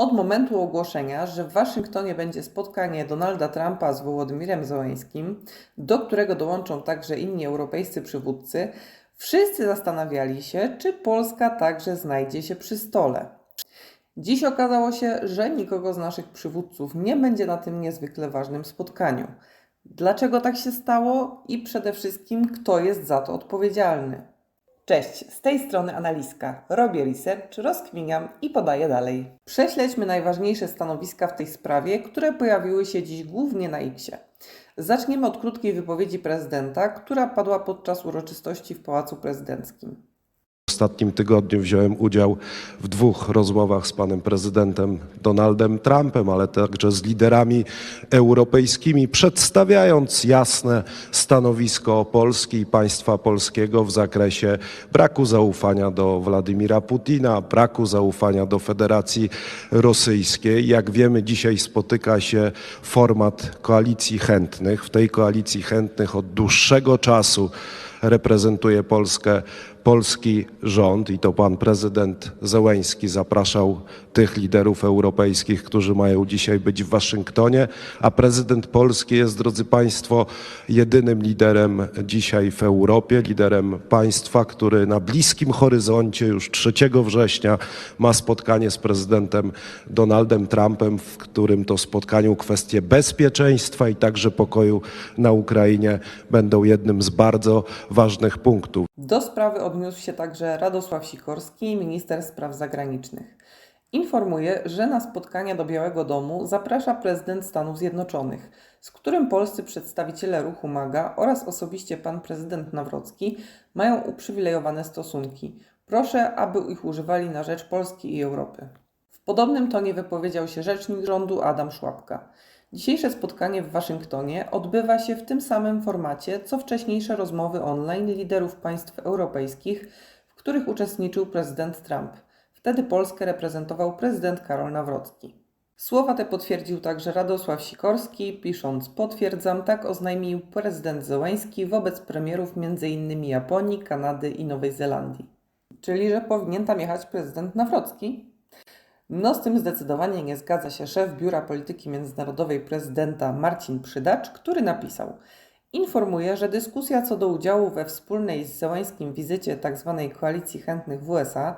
Od momentu ogłoszenia, że w Waszyngtonie będzie spotkanie Donalda Trumpa z Wołodymirem Zełenskim, do którego dołączą także inni europejscy przywódcy, wszyscy zastanawiali się, czy Polska także znajdzie się przy stole. Dziś okazało się, że nikogo z naszych przywódców nie będzie na tym niezwykle ważnym spotkaniu. Dlaczego tak się stało i przede wszystkim kto jest za to odpowiedzialny? Cześć, z tej strony Analiska. Robię research, rozkminiam i podaję dalej. Prześledźmy najważniejsze stanowiska w tej sprawie, które pojawiły się dziś głównie na X. Zaczniemy od krótkiej wypowiedzi prezydenta, która padła podczas uroczystości w Pałacu Prezydenckim. W ostatnim tygodniu wziąłem udział w dwóch rozmowach z panem prezydentem Donaldem Trumpem, ale także z liderami europejskimi, przedstawiając jasne stanowisko Polski i państwa polskiego w zakresie braku zaufania do Władimira Putina, braku zaufania do Federacji Rosyjskiej. Jak wiemy, dzisiaj spotyka się format koalicji chętnych. W tej koalicji chętnych od dłuższego czasu reprezentuje Polskę polski rząd i to pan prezydent Zełęński zapraszał tych liderów europejskich, którzy mają dzisiaj być w Waszyngtonie, a prezydent Polski jest, drodzy Państwo, jedynym liderem dzisiaj w Europie, liderem państwa, który na bliskim horyzoncie już 3 września ma spotkanie z prezydentem Donaldem Trumpem, w którym to spotkaniu kwestie bezpieczeństwa i także pokoju na Ukrainie będą jednym z bardzo ważnych punktów. Do sprawy odniósł się także Radosław Sikorski, minister spraw zagranicznych. Informuje, że na spotkania do Białego Domu zaprasza prezydent Stanów Zjednoczonych, z którym polscy przedstawiciele ruchu MAGA oraz osobiście pan prezydent Nawrocki mają uprzywilejowane stosunki. Proszę, aby ich używali na rzecz Polski i Europy. W podobnym tonie wypowiedział się rzecznik rządu Adam Szłapka. Dzisiejsze spotkanie w Waszyngtonie odbywa się w tym samym formacie, co wcześniejsze rozmowy online liderów państw europejskich, w których uczestniczył prezydent Trump. Wtedy Polskę reprezentował prezydent Karol Nawrocki. Słowa te potwierdził także Radosław Sikorski, pisząc: Potwierdzam, tak oznajmił prezydent Zełański wobec premierów m.in. Japonii, Kanady i Nowej Zelandii. Czyli, że powinien tam jechać prezydent Nawrocki? No, z tym zdecydowanie nie zgadza się szef Biura Polityki Międzynarodowej prezydenta Marcin Przydacz, który napisał: Informuje, że dyskusja co do udziału we wspólnej z Zełańskim wizycie tzw. koalicji chętnych w USA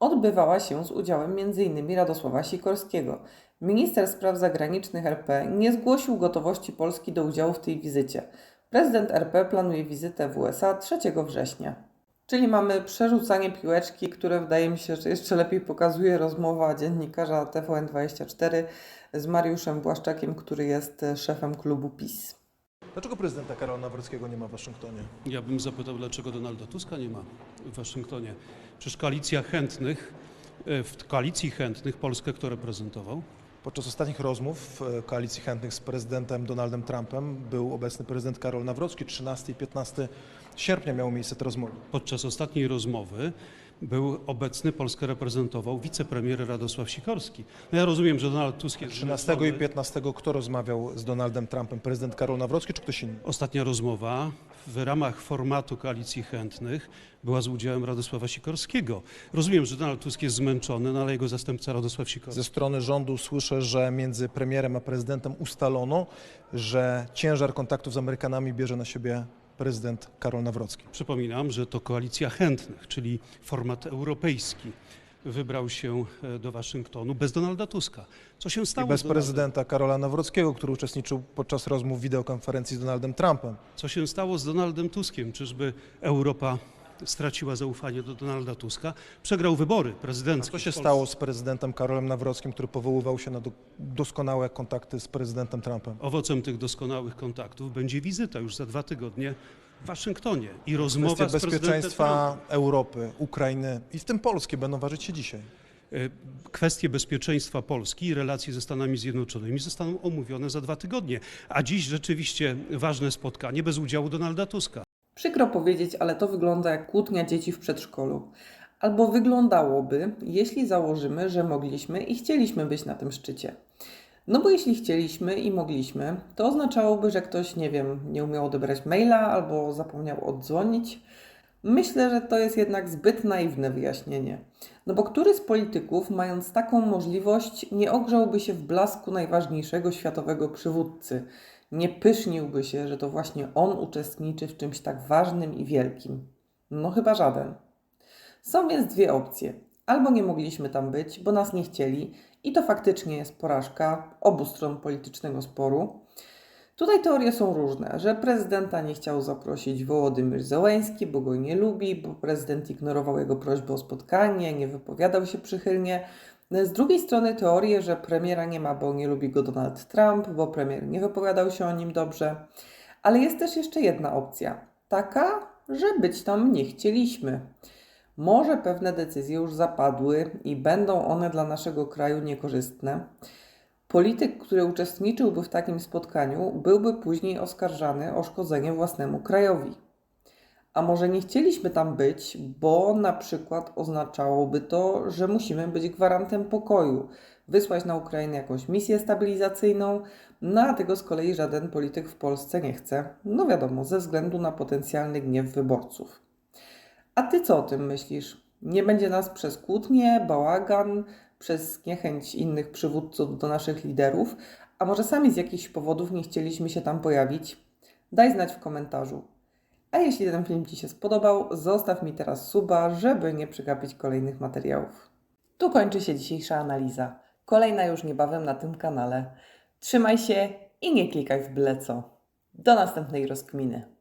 odbywała się z udziałem m.in. Radosława Sikorskiego. Minister spraw zagranicznych RP nie zgłosił gotowości Polski do udziału w tej wizycie. Prezydent RP planuje wizytę w USA 3 września. Czyli mamy przerzucanie piłeczki, które wydaje mi się, że jeszcze lepiej pokazuje rozmowa dziennikarza TVN24 z Mariuszem Błaszczakiem, który jest e, szefem klubu PiS. Dlaczego prezydenta Karola Nawrockiego nie ma w Waszyngtonie? Ja bym zapytał, dlaczego Donalda Tuska nie ma w Waszyngtonie. Przecież koalicja chętnych, e, w koalicji chętnych Polskę kto reprezentował? Podczas ostatnich rozmów w Koalicji Chętnych z prezydentem Donaldem Trumpem był obecny prezydent Karol Nawrocki. 13 i 15 sierpnia miały miejsce te rozmowy. Podczas ostatniej rozmowy był obecny, Polskę reprezentował wicepremier Radosław Sikorski. No ja rozumiem, że Donald Tusk jest 13 i zmęczony. 15 kto rozmawiał z Donaldem Trumpem? Prezydent Karol Nawrocki czy ktoś inny? Ostatnia rozmowa w ramach formatu koalicji chętnych była z udziałem Radosława Sikorskiego. Rozumiem, że Donald Tusk jest zmęczony, no ale jego zastępca Radosław Sikorski. Ze strony rządu słyszę, że między premierem a prezydentem ustalono, że ciężar kontaktów z Amerykanami bierze na siebie prezydent Karol Nawrocki. Przypominam, że to koalicja chętnych, czyli format europejski, wybrał się e, do Waszyngtonu bez Donalda Tuska. Co się I stało bez z Donaldem, prezydenta Karola Nawrockiego, który uczestniczył podczas rozmów wideokonferencji z Donaldem Trumpem. Co się stało z Donaldem Tuskiem? Czyżby Europa straciła zaufanie do Donalda Tuska? Przegrał wybory A prezydenckie. co się stało z prezydentem Karolem Nawrockim, który powoływał się na do, doskonałe kontakty z prezydentem Trumpem? Owocem tych doskonałych kontaktów będzie wizyta już za dwa tygodnie w Waszyngtonie i rozmowa Kwestie z bezpieczeństwa Trumpem. Europy, Ukrainy i w tym Polskie będą ważyć się dzisiaj. E, Kwestie bezpieczeństwa Polski i relacji ze Stanami Zjednoczonymi zostaną omówione za dwa tygodnie. A dziś rzeczywiście ważne spotkanie bez udziału Donalda Tuska. Przykro powiedzieć, ale to wygląda jak kłótnia dzieci w przedszkolu. Albo wyglądałoby, jeśli założymy, że mogliśmy i chcieliśmy być na tym szczycie. No bo jeśli chcieliśmy i mogliśmy, to oznaczałoby, że ktoś, nie wiem, nie umiał odebrać maila albo zapomniał oddzwonić. Myślę, że to jest jednak zbyt naiwne wyjaśnienie. No bo który z polityków, mając taką możliwość, nie ogrzałby się w blasku najważniejszego światowego przywódcy? Nie pyszniłby się, że to właśnie on uczestniczy w czymś tak ważnym i wielkim? No chyba żaden. Są więc dwie opcje. Albo nie mogliśmy tam być, bo nas nie chcieli, i to faktycznie jest porażka obu stron politycznego sporu. Tutaj teorie są różne, że prezydenta nie chciał zaprosić Wołodymyr Zełenski, bo go nie lubi, bo prezydent ignorował jego prośbę o spotkanie, nie wypowiadał się przychylnie. Z drugiej strony teorie, że premiera nie ma, bo nie lubi go Donald Trump, bo premier nie wypowiadał się o nim dobrze. Ale jest też jeszcze jedna opcja, taka, że być tam nie chcieliśmy. Może pewne decyzje już zapadły i będą one dla naszego kraju niekorzystne. Polityk, który uczestniczyłby w takim spotkaniu, byłby później oskarżany o szkodzenie własnemu krajowi. A może nie chcieliśmy tam być, bo na przykład oznaczałoby to, że musimy być gwarantem pokoju, wysłać na Ukrainę jakąś misję stabilizacyjną, no a tego z kolei żaden polityk w Polsce nie chce. No wiadomo, ze względu na potencjalny gniew wyborców. A ty co o tym myślisz? Nie będzie nas przez kłótnie, bałagan, przez niechęć innych przywódców do naszych liderów, a może sami z jakichś powodów nie chcieliśmy się tam pojawić? Daj znać w komentarzu. A jeśli ten film Ci się spodobał, zostaw mi teraz suba, żeby nie przegapić kolejnych materiałów. Tu kończy się dzisiejsza analiza. Kolejna już niebawem na tym kanale. Trzymaj się i nie klikaj w byle co. Do następnej rozkminy.